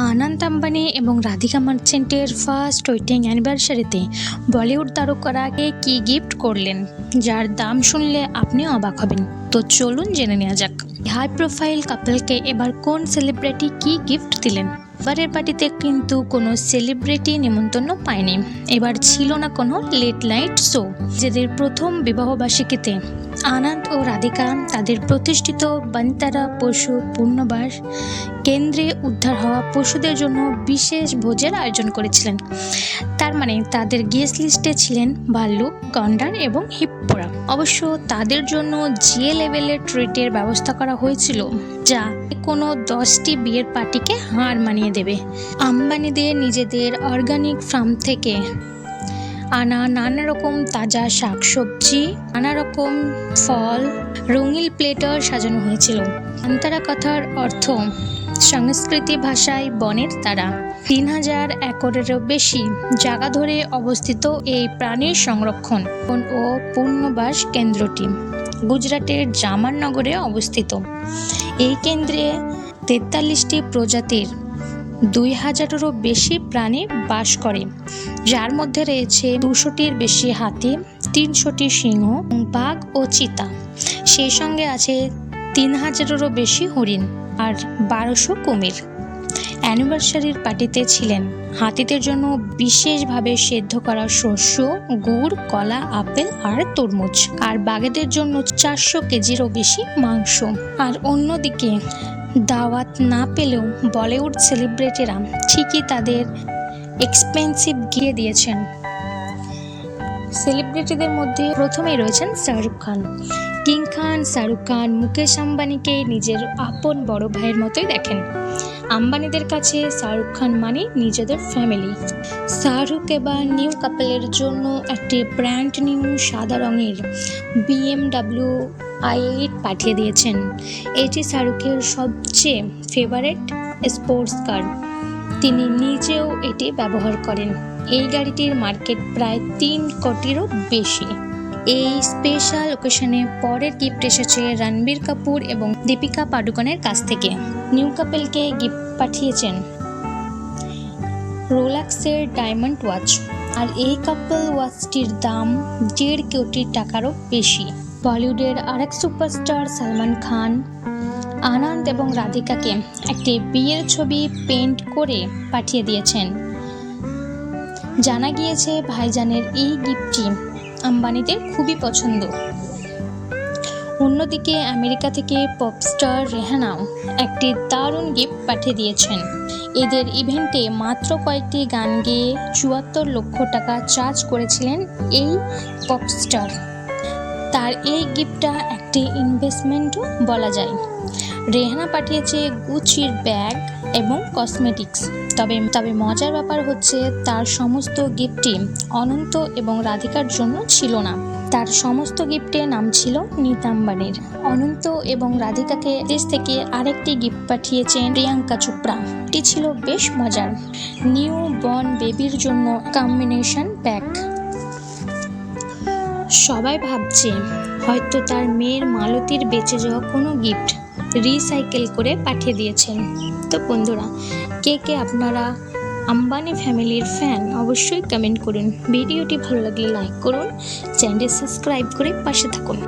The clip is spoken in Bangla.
আনন্দ আম্বানি এবং রাধিকা মার্চেন্টের ফার্স্ট ওয়েটিং অ্যানিভার্সারিতে বলিউড তারকারাকে কি গিফট করলেন, যার দাম শুনলে আপনিও অবাক হবেন। তো চলুন জেনে নেওয়া যাক। হাই প্রোফাইল কাপলকে এবার কোন সেলিব্রিটি কি গিফট দিলেন? এবারের পার্টিতে কিন্তু কোনো সেলিব্রিটি নিমন্ত্রণ পায়নি। এবার ছিল না কোনো লেট নাইট শো যাদের প্রথম বিবাহবার্ষিকীতে আনন্দ ও রাধিকা তাদের প্রতিষ্ঠিত বান্তারা পশু পূর্ণবাস কেন্দ্রে উদ্ধার হওয়া পশুদের জন্য বিশেষ ভোজের আয়োজন করেছিলেন। তার মানে তাদের গেস্ট লিস্টে ছিলেন ভাল্লুক গন্ডার এবং হিপ্পোরা। অবশ্য তাদের জন্য যে লেভেলের ট্রিটের ব্যবস্থা করা হয়েছিল, যা কোনো দশটি বিয়ের পার্টিকে হার মানিয়ে দেবে। আম্বানিদের নিজেদের অর্গানিক ফার্ম থেকে আনা নানা রকম তাজা শাকসবজি, নানা রকম ফল রঙিন প্লেটার সাজানো হয়েছিল। আন্তারা কথার অর্থ, সংস্কৃতি ভাষায় বনের তারা। তিন হাজার একরেরও বেশি জায়গা ধরে অবস্থিত এই প্রাণীর সংরক্ষণ ও পূর্ণবাস কেন্দ্রটি গুজরাটের জামাননগরে অবস্থিত। এই কেন্দ্রে তেতাল্লিশটি প্রজাতির দুই হাজারেরও বেশি প্রাণী বাস করে, যার মধ্যে রয়েছে দুশোটির বেশি হাতি, তিনশোটি সিংহ, বাঘ ও চিতা। সেই সঙ্গে আছে তিন হাজারেরও বেশি হরিণ আর বারোশো কুমির। অ্যানিভার্সারির পার্টিতে ছিলেন। হাতিদের জন্য বিশেষভাবে সেদ্ধ করা শস্য, গুড়, কলা, আপেল আর তরমুজ। আর বাঘেদের জন্য চারশো কেজিরও বেশি মাংস। আর অন্যদিকে দাওয়াত না পেলেও বলিউড সেলিব্রিটিরা ঠিকই তাদের এক্সপেন্সিভ গিয়ে দিয়েছেন। সেলিব্রিটিদের মধ্যে প্রথমেই রয়েছেন শাহরুখ খান। কিং খান, শাহরুখ খান, মুকেশ আম্বানিকে নিজের আপন বড় ভাইয়ের মতোই দেখেন। আম্বানিদের কাছে শাহরুখ খান মানে নিজেদের ফ্যামিলি শাহরুখ এবার নিউ কাপেলের জন্য একটি ব্র্যান্ড নিউ সাদা রঙের বিএমডাব্লিউ আই এইট পাঠিয়ে দিয়েছেন। এটি শাহরুখের সবচেয়ে ফেভারেট স্পোর্টস কার তিনি নিজেও এটি ব্যবহার করেন। এই গাড়িটির মার্কেট প্রায় তিন কোটিরও বেশি। এই স্পেশাল ওকেশনে পরের গিফট এসেছে রণবীর কাপুর এবং দীপিকা পাডুকনের কাছ থেকে। নিউ কাপেলকে গিফট পাঠিয়েছেন রোলাক্সের ডায়মন্ড ওয়াচ। আর এই কাপল ওয়াচটির দাম দেড় কোটি টাকারও বেশি। বলিউডের আরেক সুপারস্টার সালমান খান। আনন্দ এবং রাধিকাকে একটি বিয়ের ছবি পেন্ট করে পাঠিয়ে দিয়েছেন। জানা গিয়েছে, ভাইজানের এই গিফটটি আম্বানিদের খুবই পছন্দ। অন্যদিকে, আমেরিকা থেকে পপস্টার রেহানাও একটি দারুণ গিফট পাঠিয়ে দিয়েছেন। এদের ইভেন্টে মাত্র কয়েকটি গান গেয়ে চুয়াত্তর লক্ষ টাকা চার্জ করেছিলেন এই পপস্টার তার এই গিফটটা একটি ইনভেস্টমেন্টও বলা যায়। রেহানা পাঠিয়েছে গুচির ব্যাগ এবং কসমেটিক্স তবে তবে মজার ব্যাপার হচ্ছে তার সমস্ত গিফটই অনন্ত এবং রাধিকার জন্য ছিল না। তার সমস্ত গিফটে নাম ছিল নিতাম্বানির। অনন্ত এবং রাধিকাকে দেশ থেকে আরেকটি গিফট পাঠিয়েছেন প্রিয়াঙ্কা চোপড়া। এটি ছিল বেশ মজার। নিউ বর্ন বেবির জন্য কম্বিনেশন প্যাক সবাই ভাবছে হয়তো তার মেয়ের মালতির বেঁচে যাওয়া কোনো গিফট রিসাইকেল করে পাঠিয়ে দিয়েছেন। তো বন্ধুরা, কে কে আপনারা আম্বানি ফ্যামিলির ফ্যান অবশ্যই কমেন্ট করুন। ভিডিওটি ভালো লাগলে লাইক করুন চ্যানেল সাবস্ক্রাইব করে পাশে থাকুন।